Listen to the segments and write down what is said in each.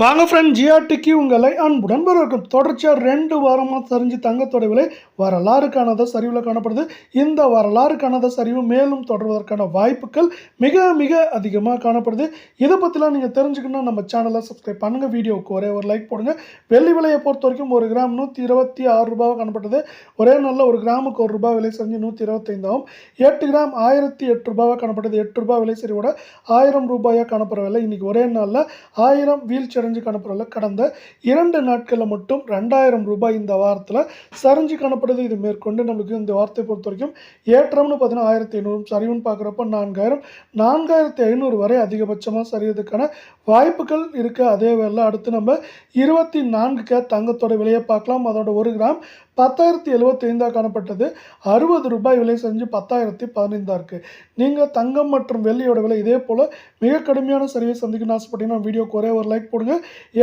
வாங்க ஃப்ரெண்ட் ஜிஆர்டிக்கு உங்களை அன்புடன் வரவேற்கும். தொடர்ச்சியாக ரெண்டு வாரமாக சரிஞ்சு தங்கத்தோட விலை வரலாறு காணாத சரிவில் காணப்படுது. இந்த வரலாறு காணாத சரிவு மேலும் தொடர்வதற்கான வாய்ப்புகள் மிக மிக அதிகமாக காணப்படுது. இதை பற்றிலாம் நீங்கள் தெரிஞ்சுக்கணும்னா நம்ம சேனலை சப்ஸ்கிரைப் பண்ணுங்கள் வீடியோவுக்கு ஒரே ஒரு லைக் போடுங்க. வெள்ளி விலையை பொறுத்த வரைக்கும் ஒரு கிராம் நூற்றி இருபத்தி ஆறு ரூபாவாக காணப்பட்டது. ஒரே நாளில் ஒரு கிராமுக்கு ஒரு ரூபாய் விலை செஞ்சு நூற்றி இருபத்தைந்தாகும் எட்டு கிராம் ஆயிரத்தி எட்டு ரூபாவாக காணப்பட்டது. எட்டு ரூபாய் விலை சரிவோட ஆயிரம் ரூபாயாக காணப்படுற விலை இன்றைக்கி ஒரே நாளில் ஆயிரம் வீழ்ச்சி சரிஞ்சு காணப்படுறதுல கடந்த இரண்டு நாட்களில் மட்டும் ரெண்டாயிரம் ரூபாய் இந்த வாரத்தில் சரிஞ்சு காணப்படுது இது மேற்கொண்டு நம்மளுக்கு இந்த வாரத்தை பொறுத்த வரைக்கும் ஏற்றம்னு பார்த்தீங்கன்னா ஆயிரத்தி ஐநூறு சரிவுன்னு பார்க்குறப்ப நான்காயிரம் நான்காயிரத்தி ஐநூறு வரை அதிகபட்சமாக சரியதுக்கான வாய்ப்புகள் இருக்குது அதே வேலை அடுத்து நம்ம இருபத்தி நான்கு கே தங்கத்தோட விலையை பார்க்கலாம். அதோட ஒரு கிராம் பத்தாயிரத்தி எழுபத்தைந்தாக காணப்பட்டது. அறுபது ரூபாய் விலை செஞ்சு பத்தாயிரத்தி பதினைந்தாக இருக்குது நீங்கள் தங்கம் மற்றும் வெள்ளியோட விலை இதே போல் மிக கடுமையான சரிவை சந்திக்கணும்னு ஆசைப்பட்டீங்கன்னா வீடியோக்கு ஒரே ஒரு லைக் போடுங்க.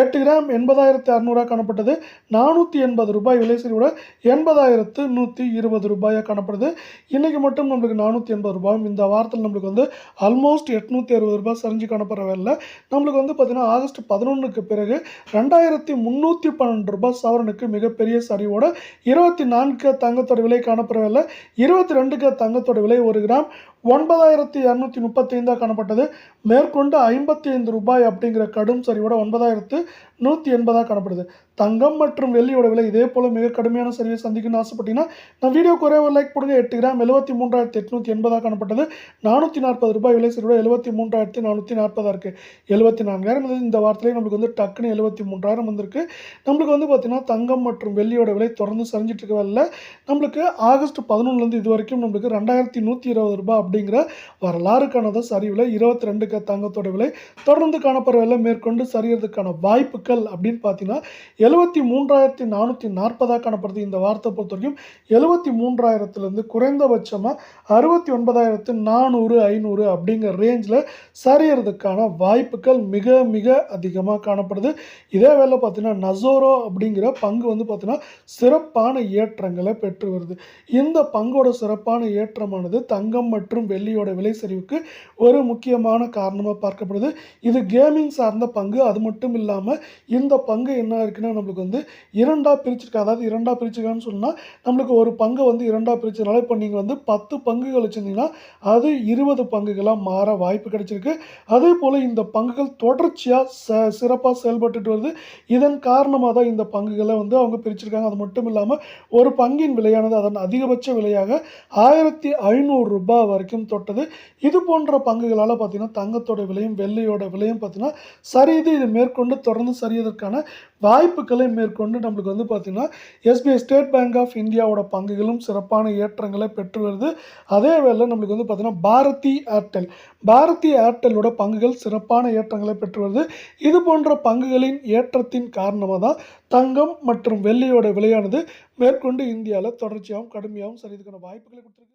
எட்டு கிராம் எண்பதாயிரத்தி அறநூறுவா காணப்பட்டது. நானூற்றி எண்பது ரூபாய் விலை சரிவோட எண்பதாயிரத்து நூற்றி இருபது ரூபாயாக காணப்படுது. இன்றைக்கி மட்டும் நம்மளுக்கு நானூற்றி எண்பது ரூபாயும் இந்த வாரத்தில் நம்மளுக்கு வந்து ஆல்மோஸ்ட் எட்நூற்றி அறுபது ரூபாய் சரிஞ்சு காணப்படுற வேலை நம்மளுக்கு வந்து பார்த்திங்கன்னா ஆகஸ்ட் பதினொன்றுக்கு பிறகு ரெண்டாயிரத்தி முந்நூற்றி பன்னெண்டு ரூபாய் சவரனுக்கு மிகப்பெரிய சரிவோட இருபத்தி நான்கு தங்கத்தோட விலை காணப்படவில்லை. இருபத்தி ரெண்டுக்கு தங்கத்தோட விலை ஒரு கிராம் ஒன்பதாயிரத்தி இரநூத்தி முப்பத்தைந்தாக காணப்பட்டது. மேற்கொண்டு ஐம்பத்தி ஐந்து ரூபாய் அப்படிங்கிற கடும் சரிவோட ஒன்பதாயிரத்து நூற்றி எண்பதாக காணப்படுது. தங்கம் மற்றும் வெள்ளியோட விலை இதே போல் மிக கடுமையான சரிவை சந்திக்கணும்னு ஆசைப்பட்டீங்கன்னா நான் வீடியோ குறைய ஒரு லைக் போடுங்க. எட்டு கிராம் எழுபத்தி மூன்றாயிரத்தி எட்நூற்றி எண்பதாக காணப்பட்டது. நானூற்றி நாற்பது ரூபாய் விலை சரிவோட எழுபத்தி மூன்றாயிரத்தி நானூற்றி நாற்பதாக இருக்குது எழுபத்தி நான்காயிரம் வந்து இந்த வாரத்திலே நம்மளுக்கு வந்து டக்குன்னு எழுபத்தி மூன்றாயிரம் வந்திருக்கு. நம்மளுக்கு வந்து பார்த்திங்கன்னா தங்கம் மற்றும் வெள்ளியோட விலை தொடர்ந்து சரிஞ்சிட்டு இருக்க நம்மளுக்கு ஆகஸ்ட் பதினொன்றுலேருந்து இது வரைக்கும் நம்மளுக்கு ரெண்டாயிரத்தி நூற்றி இருபது ரூபாய் அப்படிங்கிற வரலாறுக்கானது சரிவில் இருபத்தி ரெண்டுக்கு தங்கத்தோட விலை. தொடர்ந்து காணப்படுற விலை மேற்கொண்டு சரியறதுக்கான வாய்ப்புகள் அப்படின்னு பார்த்தீங்கன்னா எழுபத்தி மூன்றாயிரத்தி நானூற்றி நாற்பதாக காணப்படுது இந்த வார்த்தை பொறுத்த வரைக்கும் எழுபத்தி மூன்றாயிரத்துலேருந்து குறைந்தபட்சமாக அறுபத்தி ஒன்பதாயிரத்து நானூறு ஐநூறு அப்படிங்கிற ரேஞ்சில் சரியறதுக்கான வாய்ப்புகள் மிக மிக அதிகமாக காணப்படுது. இதே வேலை பார்த்தீங்கன்னா நசோரோ அப்படிங்கிற பங்கு வந்து பார்த்தீங்கன்னா சிறப்பான ஏற்றங்களை பெற்று வருது. இந்த பங்கோட சிறப்பான ஏற்றமானது தங்கம் மற்றும் வெள்ளியோட விலை சரிவுக்கு ஒரு முக்கியமான காரணமாக பார்க்கப்படுது. இது கேமிங் சார்ந்த பங்கு. அது மட்டும் இல்லாமல் இந்த பங்கு என்ன இருக்குன்னா நம்மளுக்கு வந்து இரண்டாக பிரிச்சிருக்காங்க அதாவது இரண்டாக பிரிச்சிருக்கான்னு சொன்னால் நம்மளுக்கு ஒரு பங்கை வந்து இரண்டாக பிரிச்சதுனால இப்போ நீங்கள் வந்து பத்து பங்குகள் வச்சுருந்தீங்கன்னா அது இருபது பங்குகளாக மாற வாய்ப்பு கிடைச்சிருக்கு. அதே போல் இந்த பங்குகள் தொடர்ச்சியாக ச சிறப்பாக செயல்பட்டுட்டு வருது. இதன் காரணமாக தான் இந்த பங்குகளை வந்து அவங்க பிரிச்சிருக்காங்க. அது மட்டும் இல்லாமல் ஒரு பங்கின் விலையானது அதன் அதிகபட்ச விலையாக ஆயிரத்தி ஐநூறு ரூபாய் வரைக்கும் தொட்டது. இது போன்ற பங்குகளால் பார்த்தீங்கன்னா தங்கத்தோட விலையும் வெள்ளையோட விலையும் பார்த்தீங்கன்னா சரியுது இது மேற்கொண்டு தொடர்ந்து சரியதற்கான வாய்ப்பு வாய்ப்புகளை மேற்கொண்டு நம்மளுக்கு வந்து பார்த்திங்கன்னா எஸ்பிஐ ஸ்டேட் பேங்க் ஆஃப் இந்தியாவோட பங்குகளும் சிறப்பான ஏற்றங்களை பெற்று வருது. அதே வேளை நம்மளுக்கு வந்து பார்த்திங்கன்னா பாரதி ஏர்டெல் பாரதி ஏர்டெல்லோட பங்குகள் சிறப்பான ஏற்றங்களை பெற்று வருது. இது போன்ற பங்குகளின் ஏற்றத்தின் காரணமாக தான் தங்கம் மற்றும் வெள்ளியோட விலையானது மேற்கொண்டு இந்தியாவில் தொடர்ச்சியாகவும் கடுமையாகவும் சரிதுக்கான வாய்ப்புகளை கொடுத்துருக்கு.